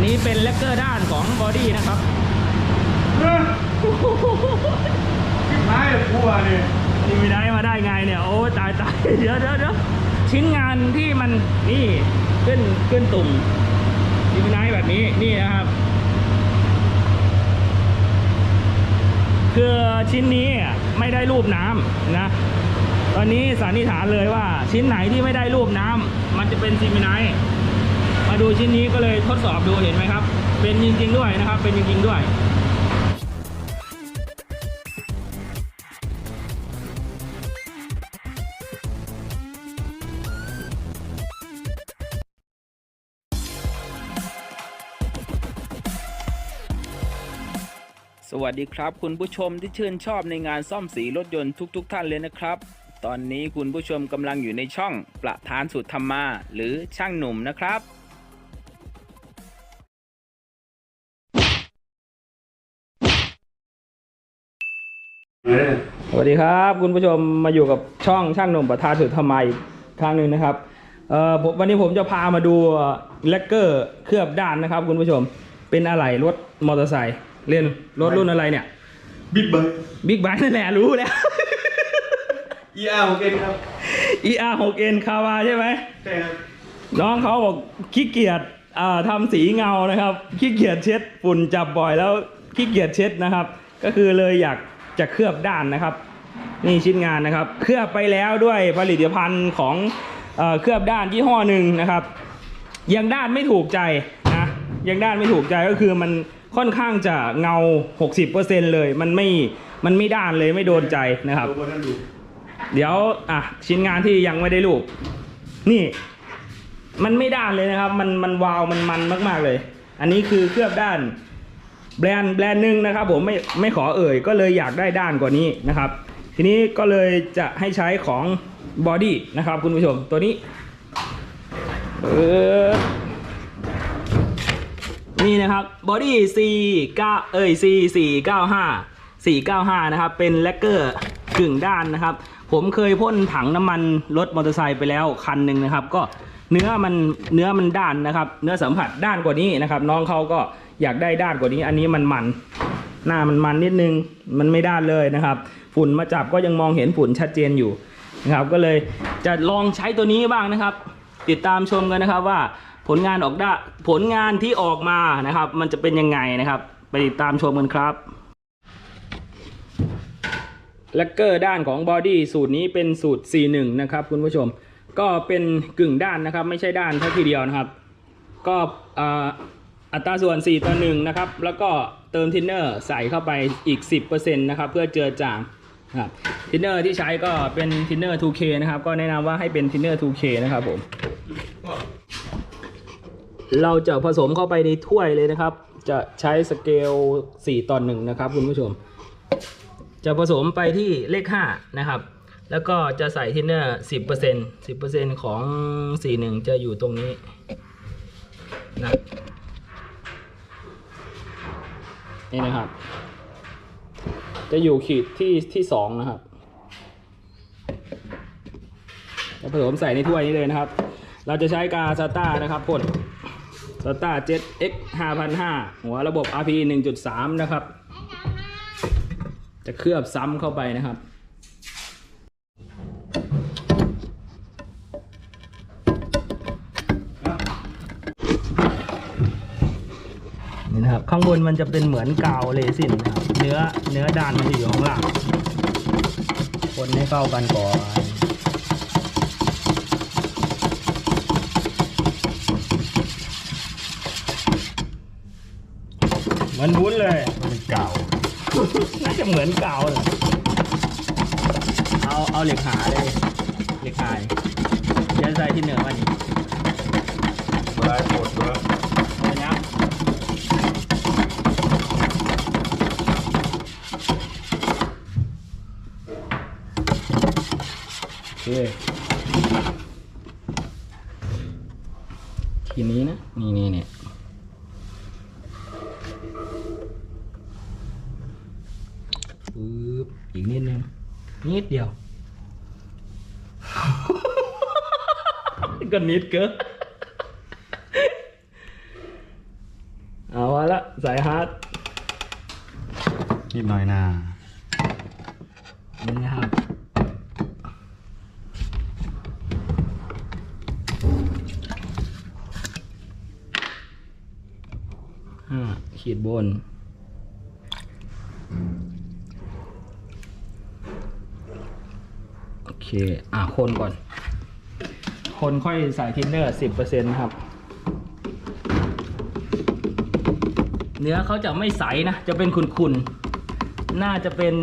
นนี้เป็นเลกเกอร์ด้านของบอดี้นะครับพี่ไม้กลัวเนี่ยนี่ไม่ได้มาได้ไงเนี่ยโอ้ตายตายเดี๋ยวเดี๋ยวเดี๋ยวชิ้นงานที่มันนี่ขึ้นขึ้นตุ่มดีไนแบบนี้นี่นะครับ คือชิ้นนี้ไม่ได้รูปน้ำนะ ตอนนี้สันนิษฐานเลยว่าชิ้นไหนที่ไม่ได้รูปน้ำมันจะเป็นซีมิไนท์ มาดูชิ้นนี้ก็เลยทดสอบดูเห็นไหมครับ เป็นจริงๆด้วยนะครับ เป็นจริงๆด้วยสวัสดีครับ คุณผู้ชมที่ชื่นชอบในงานซ่อมสีรถยนต์ทุกๆทท่านเลยนะครับ ตอนนี้คุณผู้ชมกำลังอยู่ในช่องประธานสุดธรรมา หรือช่างหนุ่มนะครับ สวัสดีครับคุณผู้ชมมาอยู่กับช่องช่างหนุ่มประธานสุดธรรมายอีกครั้งหนึ่งนะครับเอ่อผมวันนี้ผมจะพามาดูเลกเกอร์เคลือบด้านนะครับคุณผู้ชมเป็นอะไหล่รถมอเตอร์ไซค์เล่นรถรุ่นอะไรเนี่ยบิ๊กเบิร์ดบิ๊กไบค์นั่นแหละรู้แล้ว เออาร์ของเกนครับ ER 6 N คาวาใช่ไหมใช่ครับ น้องเขาบอกขี้เกียจอ่าทำสีเงานะครับขี้เกียจเช็ดฝุ่นจับบ่อยแล้วขี้เกียจเช็ดนะครับ ก็คือเลยอยาก จะเคลือบด้านนะครับ นี่ชิ้นงานนะครับ เคลือบไปแล้วด้วยผลิตภัณฑ์ของเออเคลือบด้านยี่ห้อหนึ่งนะครับ ยังด้านไม่ถูกใจนะยังด้านไม่ถูกใจก็คือมันค่อนข้างจะเงา 60%เลยมันไม่มันไม่ด้านเลยไม่โดนใจนะครับ เดี๋ยวอะชิ้นงานที่ยังไม่ได้รูป นี่ มันไม่ด้านเลยนะครับ มันมันวาวมันมันมาก ๆเลย อันนี้คือเคลือบด้าน แบรนด์แบรนด์หนึ่งนะครับผมไม่ไม่ขอเอ่ยก็เลยอยากได้ด้านกว่านี้นะครับ ทีนี้ก็เลยจะให้ใช้ของบอดี้นะครับคุณผู้ชมตัวนี้เออนี่นะครับบอดี้ C 9เอ้ย C 4 9 5 495นะครับเป็นแลกเกอร์กึ่งด้านนะครับ ผมเคยพ่นถังน้ำมันรถมอเตอร์ไซค์ไปแล้วคันหนึ่งนะครับ ก็เนื้อมันเนื้อมันด้านนะครับ เนื้อสัมผัสด้านกว่านี้นะครับ น้องเขาก็ อยากได้ด้านกว่านี้ อันนี้มันมัน หน้ามันมันนิดนึง มันไม่ด้านเลยนะครับ ฝุ่นมาจับก็ยังมองเห็นฝุ่นชัดเจนอยู่นะครับ ก็เลยจะลองใช้ตัวนี้บ้างนะครับ ติดตามชมกันนะครับว่าผลงานออกได้ผลงานที่ออกมานะครับ มันจะเป็นยังไงนะครับ ไปติดตามชมกันครับแลกเกอร์ด้านของบอดี้สูตรนี้เป็นสูตร C1 นะครับคุณผู้ชม ก็เป็นกึ่งด้านนะครับ ไม่ใช่ด้านแค่ทีเดียวนะครับ ก็ อัตราส่วน 4 ต่อ1นะครับ แล้วก็เติมทินเนอร์ใส่เข้าไปอีก 10%นะครับ เพื่อเจือจางนะครับทินเนอร์ที่ใช้ก็เป็นทินเนอร์ 2K นะครับ ก็แนะนำว่าให้เป็นทินเนอร์ 2K นะครับผม เราจะผสมเข้าไปในถ้วยเลยนะครับ จะใช้สเกล 4 ต่อ1นะครับคุณผู้ชม จะผสมไปที่เลข 5 นะครับ แล้วก็จะใส่ทินเนอร์ 10% 10%ของ 41 จะอยู่ตรงนี้นะ นี่นะครับ จะอยู่ขีดที่ที่สองนะครับจะผสมใส่ในถ้วยนี้เลยนะครับ เราจะใช้กาซาต้านะครับพ่นซาต้า 7x 5,500หัวระบบ RP 1.3 นะครับ จะเคลือบซ้ำเข้าไปนะครับ ข้างบนมันจะเป็นเหมือนกาวเรซินนะครับเนื้อเนื้อด้านมันจะอยู่ข้างล่างคนให้เข้ากันก่อนเหมือนวุ้นเลยมันเก่าน่าจะเหมือนเก่าเลยเอาเอาเหล็กหาเลยเหล็กหายยันใส่ที่เหนือมันลายปวดตัว เอาเนี้ยโอเค ทีนี้นะ นี่นี่นี่ปึ๊บอีกนิดนึง นิดเดียว ก็นิดเกิน สายฮาร์ด นิดหน่อยนะ นี่นะครับ ห้าขีดบน โอเค อะคนก่อน คนค่อยใส่ทินเนอร์สิบเปอร์เซ็นต์ครับ เนื้อเขาจะไม่ใสนะ จะเป็นขุ่นๆ น่าจะเป็น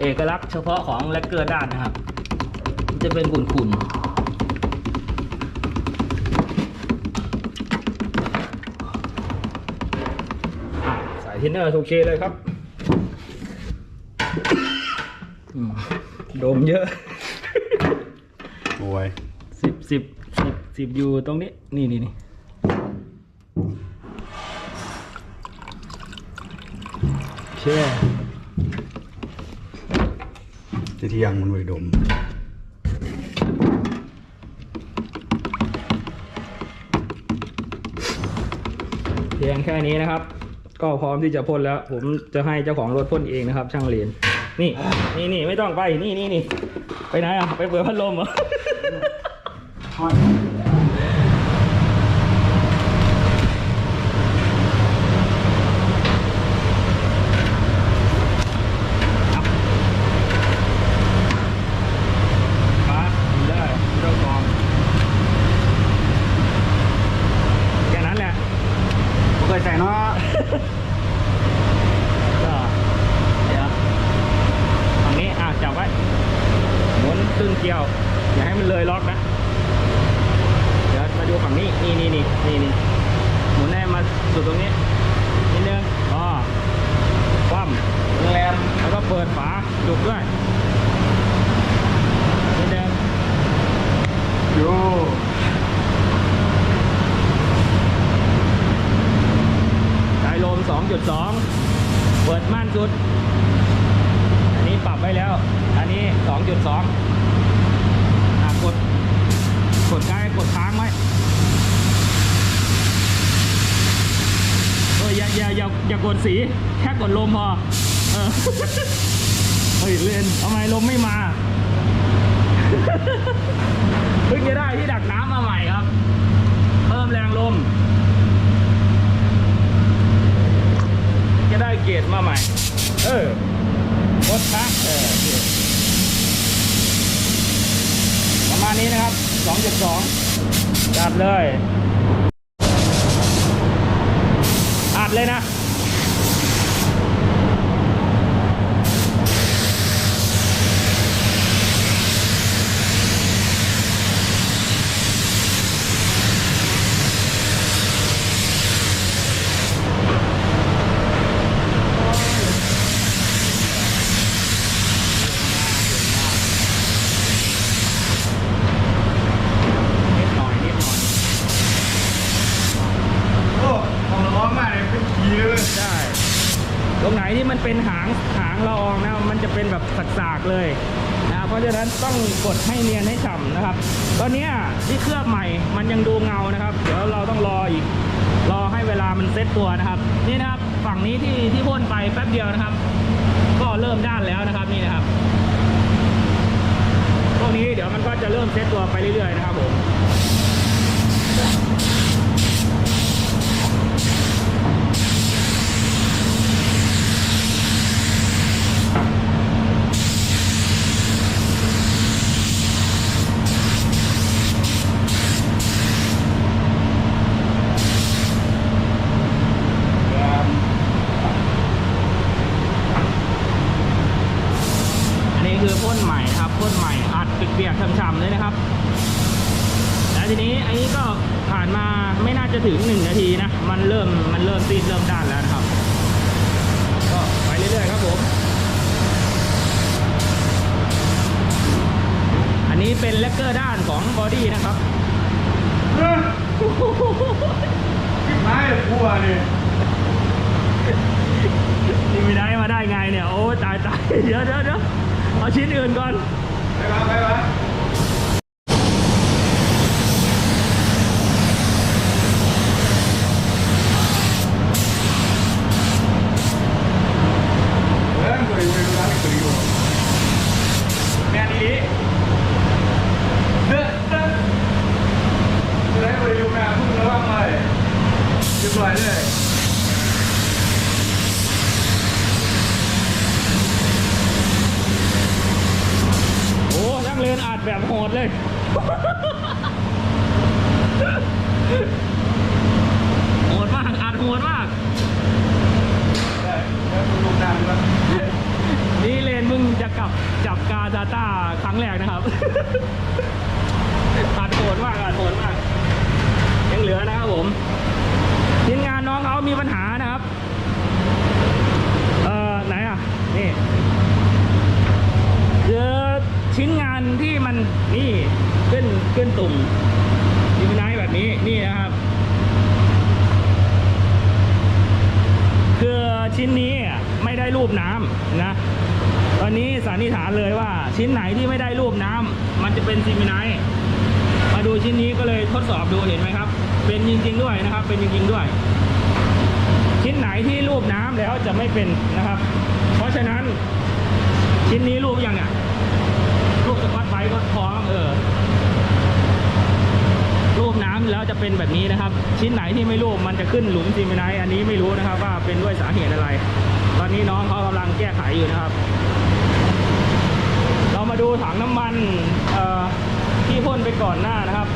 เอกลักษณ์เฉพาะของแลกเกอร์ด้านนะครับ จะเป็นขุ่นๆ ทินเนอร์โอเคเลยครับอืมดมเยอะโอ้ยสิบสิบสิบสิบอยู่ตรงนี้ นี่นี่นี่โอเคจะเที่ยงมันไปดมเพียงแค่นี้นะครับ ก็พร้อมที่จะพ่นแล้ว ผมจะให้เจ้าของรถพ่นเองนะครับ ช่างเหรียญนี่นี่นี่ไม่ต้องไปนี่นี่นี่ไปไหนอะไปเปิดพัดลมเหรอ มาได้เจ้าของแค่นั้นแหละ เคยใส่เนาะ ก็เดี๋ยวฝั่งนี้อะจับไว้ห มุนตึงเกลียว อย่าให้มันเลยล็อกนะ เดี๋ยวมาดูฝั่งนี้ นี่นี่นี่นี่นี่หมุนให้มาสุดตรงนี้ นิดนึงอ๋อคว่ำแรมแล้วก็เปิดฝาจุกด้วย นิดนึงโยสายลม 2.2 เปิดม่านสุด อันนี้ปรับไว้แล้ว อันนี้ 2.2อะกด กดใกล้กดค้างไว้เอออย่าอย่าอย่าอย่า กดสีแค่กดลมพอ เออเฮ้ยเล่นทำไมลมไม่มา เพิ่งจะได้ที่ดักน้ำมาใหม่ครับ เพิ่มแรงลม จะได้เกรดมาใหม่ เออรถพักเออประมาณนี้นะครับ 2.2จัดเลยอัดเลยนะ นิดหน่อย นิดหน่อย โอ้ของร้อนมากเลยเป็นผีเลย ใช่ ตรงไหนที่มัน เป็นหางหางละอองนะมันจะเป็นแบบสากๆเลยนะเพราะฉะนั้นต้องกดให้เนียนให้ฉ่ำนะครับ ตอนนี้ที่เคลือบใหม่มันยังดูเงานะครับ เดี๋ยวเราต้องรออีก รอให้เวลามันเซ็ตตัวนะครับ นี่นะครับฝั่งนี้ที่ที่พ่นไปแป๊บเดียวนะครับ ก็เริ่มด้านแล้วนะครับนี่นะครับพวกนี้เดี๋ยวมันก็จะเริ่มเซ็ตตัวไปเรื่อยๆนะครับผม อันนี้คือพ่นใหม่นะครับพ่นใหม่อัดเปียกๆช่ำๆเลยนะครับ แล้วทีนี้อันนี้ก็ผ่านมาไม่น่าจะถึงหนึ่งนาทีนะ มันเริ่มมันเริ่มตีดเริ่มด้านแล้วนะครับ ก็ไปเรื่อยๆครับผม อันนี้เป็นเลกเกอร์ด้านของบอดี้นะครับเฮ้ยพี่ไม้กลัวเลยนี่ไม่ได้มาได้ไงเนี่ย โอ้ตายตายเดี๋ยวเดี๋ยวเดี๋ยวเอาชิ้นอื่นก่อนไปวะไปวะ รียบร้อยเลย โอ้ช่างเลนอัดแบบโหดเลย โหดมากอัดโหดมาก ได้แล้วคุณลงน้ำแล้ว นี่เลนมึงจะกลับ จับกาซาต้าครั้งแรกนะครับอัดโหดมากอัดโหดมาก ยังเหลือนะครับผมทีมงานน้องเขามีปัญหานะครับ เอ่อไหนอะ นี่เจอชิ้นงานที่มันนี่ขึ้นขึ้นตุ่มดีไนท์แบบนี้นี่นะครับ คือชิ้นนี้ไม่ได้รูปน้ำนะ ตอนนี้สันนิษฐานเลยว่าชิ้นไหนที่ไม่ได้รูปน้ำมันจะเป็นซีมิไนท์มาดูชิ้นนี้ก็เลยทดสอบดูเห็นไหมครับ เป็นจริงๆด้วยนะครับ เป็นจริงๆด้วย ชิ้นไหนที่รูปน้ำแล้วจะไม่เป็นนะครับ เพราะฉะนั้น ชิ้นนี้รูปยังเนี่ยรูปสกอตไบก็พร้อมเออ น้ำแล้วจะเป็นแบบนี้นะครับ ชิ้นไหนที่ไม่รูปมันจะขึ้นหลุมซีมิไนท์อันนี้ไม่รู้นะครับว่าเป็นด้วยสาเหตุอะไร ตอนนี้น้องเขากำลังแก้ไขอยู่นะครับ เรามาดูถังน้ำมันที่พ่นไปก่อนหน้านะครับ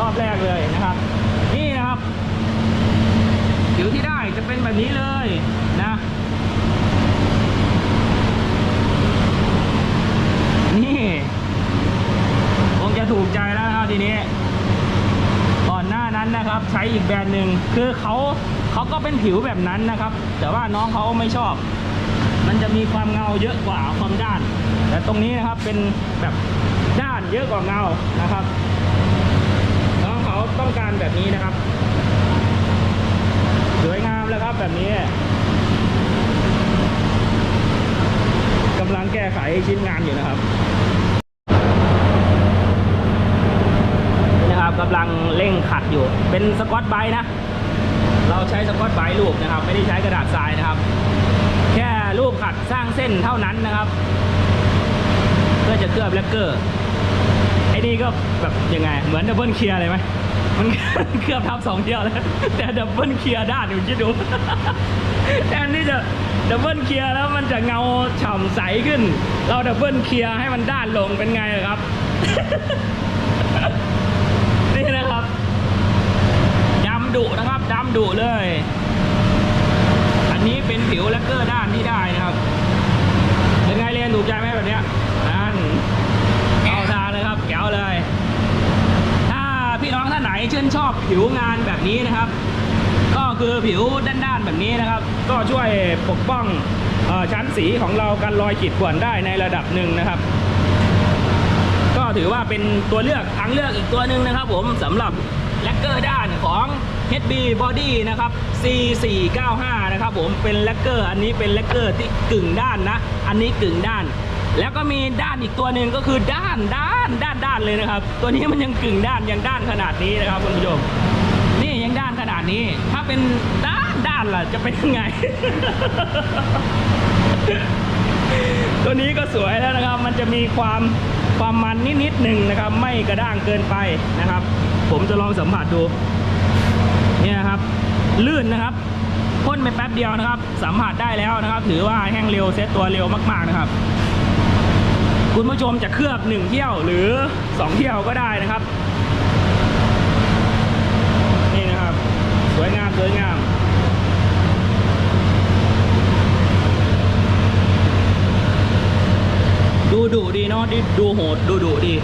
รอบแรกเลยนะครับ นี่นะครับผิวที่ได้จะเป็นแบบนี้เลยนะนี่คงจะถูกใจแล้วนะครับทีนี้ นั้นนะครับ ใช้อีกแบรนด์หนึ่งคือเขาเขาก็เป็นผิวแบบนั้นนะครับ แต่ว่าน้องเขาไม่ชอบ มันจะมีความเงาเยอะกว่าความด้าน แต่ตรงนี้นะครับเป็นแบบด้านเยอะกว่าเงานะครับ น้องเขาต้องการแบบนี้นะครับ สวยงามแล้วครับแบบนี้กำลังแก้ไขชิ้นงานอยู่นะครับ นี่นะครับ กำลังเร่งขัดอยู่ เป็นสกอตไบนะ เราใช้สกอตไบรูปนะครับ ไม่ได้ใช้กระดาษทรายนะครับ แค่รูปขัดสร้างเส้นเท่านั้นนะครับ เพื่อจะเคลือบแลกเกอร์ไอ้นี่ก็แบบยังไง เหมือนดับเบิลเคลียร์เลยไหมมันเคลือบทับสองเที่ยวแล้วแต่ดับเบิลเคลียร์ด้านอยู่คิดดูแทนที่จะดับเบิลเคลียร์แล้วมันจะเงาฉ่ำใสขึ้น เราดับเบิลเคลียร์ให้มันด้านลงเป็นไงครับ นี่นะครับ ดุนะครับดำดุเลย อันนี้เป็นผิวแลกเกอร์ด้านที่ได้นะครับเป็นไงเรียนถูกใจไหมแบบเนี้ยนั่นเอาทาเลยครับแก้วเลย ถ้าพี่น้องท่านไหนชื่นชอบผิวงานแบบนี้นะครับ ก็คือผิวด้านๆแบบนี้นะครับ ก็ช่วยปกป้องอชั้นสีของเรากันรอยขีดข่วนได้ในระดับหนึ่งนะครับ ก็ถือว่าเป็นตัวเลือกทางเลือกอีกตัวหนึ่งนะครับ ผมสำหรับแลกเกอร์ด้านของ HB Body นะครับ C495 นะครับผมเป็นแลกเกอร์อันนี้เป็นแลกเกอร์ที่กึ่งด้านนะ อันนี้กึ่งด้าน แล้วก็มีด้านอีกตัวหนึ่งก็คือด้านด้านด้านด้านเลยนะครับ ตัวนี้มันยังกึ่งด้านยังด้านขนาดนี้นะครับคุณผู้ชมนี่ยังด้านขนาดนี้ ถ้าเป็นด้านด้านล่ะจะเป็นยังไง ตัวนี้ก็สวยแล้วนะครับ มันจะมีความความมันนิดๆหนึ่งนะครับ ไม่กระด้างเกินไปนะครับ ผมจะลองสัมผัสดู เนี่ยนะครับ ลื่นนะครับพ่นไปแป๊บเดียวนะครับ สัมผัสได้แล้วนะครับ ถือว่าแห้งเร็วเซ็ตตัวเร็วมากๆนะครับ คุณผู้ชมจะเคลือบหนึ่งเที่ยวหรือสองเที่ยวก็ได้นะครับ นี่นะครับ สวยงามสวยงามดูดุดีเนาะดิดูโหดดูดุดี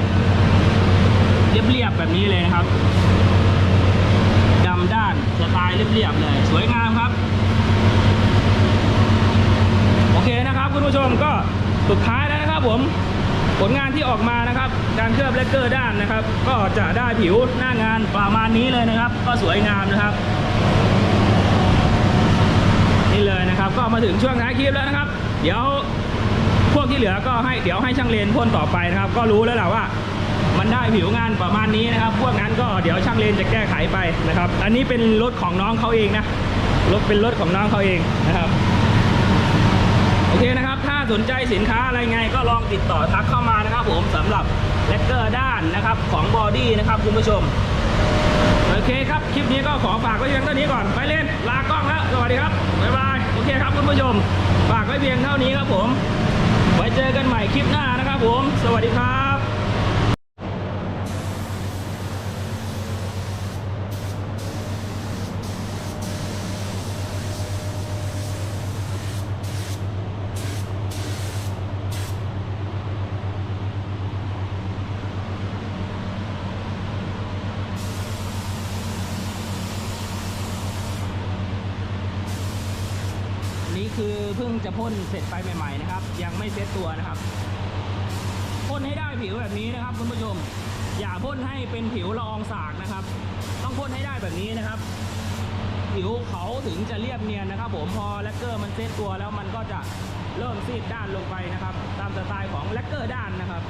เรียบๆแบบนี้เลยนะครับ สไตล์เรียบๆเลย สวยงามครับ โอเคนะครับคุณผู้ชมก็สุดท้ายแล้วนะครับผมผลงานที่ออกมานะครับ การเคลือบเลกเกอร์ด้านนะครับ ก็จะได้ผิวหน้างานประมาณนี้เลยนะครับ ก็สวยงามนะครับ นี่เลยนะครับ ก็มาถึงช่วงท้ายคลิปแล้วนะครับ เดี๋ยวพวกที่เหลือก็ให้เดี๋ยวให้ช่างเลนพ่นต่อไปนะครับ ก็รู้แล้วแหละว่า มันได้ผิวงานประมาณนี้นะครับ พวกนั้นก็เดี๋ยวช่างเลนจะแก้ไขไปนะครับ อันนี้เป็นรถของน้องเขาเองนะรถเป็นรถของน้องเขาเองนะครับโอเคนะครับ ถ้าสนใจสินค้าอะไรไงก็ลองติดต่อทักเข้ามานะครับ ผมสำหรับเลกเกอร์ด้านนะครับของบอดี้นะครับคุณผู้ชมสวยเคครับ คลิปนี้ก็ขอฝากไว้เพียงเท่านี้ก่อน ไปเล่น ลากล้องแล้วสวัสดีครับ บ๊ายบาย โอเคครับคุณผู้ชม ฝากไว้เพียงเท่านี้ครับผม ไว้เจอกันใหม่คลิปหน้านะครับผม สวัสดีครับ นี่คือเพิ่งจะพ่นเสร็จไปใหม่ๆนะครับ ยังไม่เซ็ตตัวนะครับพ่นให้ได้ผิวแบบนี้นะครับคุณผู้ชม อย่าพ่นให้เป็นผิวละอองสากนะครับ ต้องพ่นให้ได้แบบนี้นะครับ ผิวเขาถึงจะเรียบเนียนนะครับ ผมพอแลกเกอร์มันเซ็ตตัวแล้วมันก็จะเริ่มซีดด้านลงไปนะครับ ตามสไตล์ของแลกเกอร์ด้านนะครับ